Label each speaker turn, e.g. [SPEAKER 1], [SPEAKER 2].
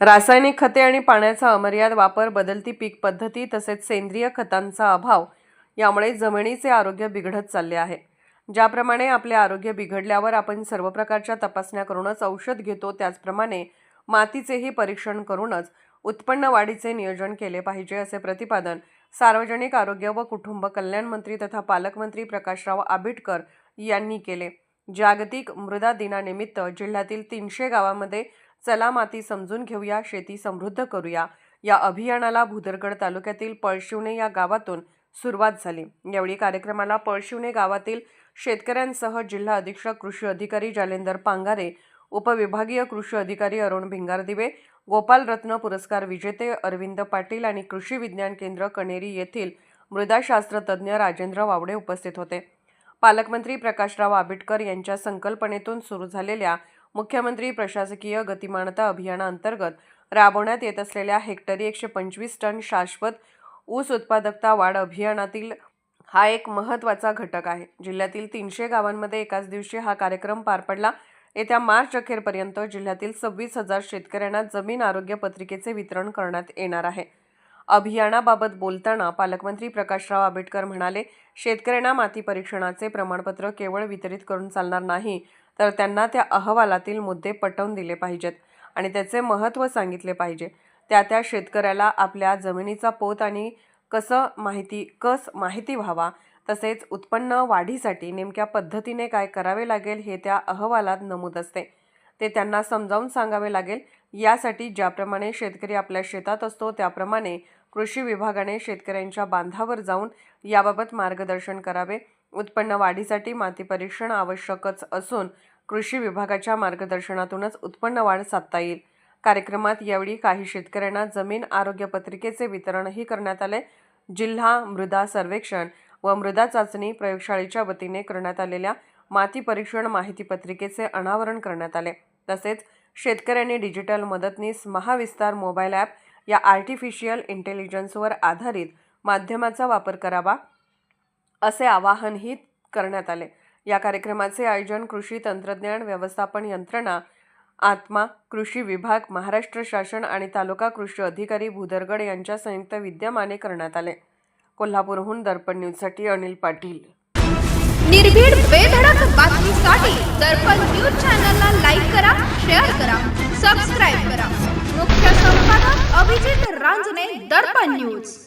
[SPEAKER 1] रासायनिक खते आणि पाण्याचा अमर्याद वापर बदलती पीक पद्धती तसेच सेंद्रिय खतांचा अभाव यामुळे जमिनीचे आरोग्य बिघडत चालले आहे. ज्याप्रमाणे आपले आरोग्य बिघडल्यावर आपण सर्व प्रकारच्या तपासण्या करूनच औषध घेतो त्याचप्रमाणे मातीचेही परीक्षण करूनच उत्पन्न वाढीचे नियोजन केले पाहिजे असे प्रतिपादन सार्वजनिक आरोग्य व कुटुंब कल्याण मंत्री तथा पालकमंत्री प्रकाशराव आबिटकर यांनी केले. जागतिक मृदा दिनानिमित्त जिल्ह्यातील तीनशे गावामध्ये चला माती समजून घेऊया शेती समृद्ध करूया. या अभियानाला भुदरगड तालुक्यातील पळशिवणे या गावातून सुरुवात झाली. यावेळी कार्यक्रमाला पळशिवणे गावातील शेतकऱ्यांसह जिल्हा अधीक्षक कृषी अधिकारी जालेंदर पांगारे उपविभागीय कृषी अधिकारी अरुण भिंगारदिवे गोपाल रत्न पुरस्कार विजेते अरविंद पाटील आणि कृषी विज्ञान केंद्र कणेरी येथील मृदाशास्त्रतज्ञ राजेंद्र वावडे उपस्थित होते. पालकमंत्री प्रकाशराव आबिटकर यांच्या संकल्पनेतून सुरू झालेल्या मुख्यमंत्री प्रशासकीय गतिमानता अभियानाअंतर्गत राबवण्यात येत असलेल्या हेक्टरी एकशे पंचवीस टन शाश्वत ऊस उत्पादकता वाढ अभियानातील हा एक महत्त्वाचा घटक आहे. जिल्ह्यातील तीनशे गावांमध्ये एकाच दिवशी हा कार्यक्रम पार पडला. येत्या मार्च अखेरपर्यंत जिल्ह्यातील सव्वीस हजार शेतकऱ्यांना जमीन आरोग्य पत्रिकेचे वितरण करण्यात येणार आहे. अभियानाबाबत बोलताना पालकमंत्री प्रकाशराव आंबेडकर म्हणाले शेतकऱ्यांना माती परीक्षणाचे प्रमाणपत्र केवळ वितरित करून चालणार नाही तर त्यांना त्या अहवालातील मुद्दे पटवून दिले पाहिजेत आणि त्याचे महत्त्व सांगितले पाहिजे. त्या त्या शेतकऱ्याला आपल्या जमिनीचा पोत आणि कसं माहिती कस माहिती व्हावा तसेच उत्पन्न वाढीसाठी नेमक्या पद्धतीने काय करावे लागेल हे त्या अहवालात नमूद असते. ते त्यांना समजावून सांगावे लागेल. यासाठी ज्याप्रमाणे शेतकरी आपल्या शेतात असतो त्याप्रमाणे कृषी विभागाने शेतकऱ्यांच्या बांधावर जाऊन याबाबत मार्गदर्शन करावे. उत्पन्न वाढीसाठी माती परीक्षण आवश्यकच असून कृषी विभागाच्या मार्गदर्शनातूनच उत्पन्न वाढ साधता येईल. कार्यक्रमात यावेळी काही शेतकऱ्यांना जमीन आरोग्य पत्रिकेचे वितरणही करण्यात आले. जिल्हा मृदा सर्वेक्षण व मृदा चाचणी प्रयोगशाळेच्या वतीने करण्यात आलेल्या माती परीक्षण माहिती पत्रिकेचे अनावरण करण्यात आले. तसेच शेतकऱ्यांनी डिजिटल मदतनीस महाविस्तार मोबाईल ॲप या आर्टिफिशियल इंटेलिजन्सवर आधारित माध्यमाचा वापर करावा. असे आवाहनही करण्यात आले. या कार्यक्रमाचे आयोजन कृषी तंत्रज्ञान व्यवस्थापन यंत्रणा आत्मा कृषी विभाग महाराष्ट्र शासन आणि तालुका कृषी अधिकारी भूदरगड यांच्या संयुक्त विद्यमाने करण्यात आले. कोल्हापूरहून दर्पण न्यूजसाठी अनिल पाटील.
[SPEAKER 2] निर्भीड बेधडक बातमीसाठी दर्पण न्यूज चॅनलला लाईक करा शेअर करा सबस्क्राईब करा. मुख्य संपादक अभिजित रांजणे दर्पण न्यूज.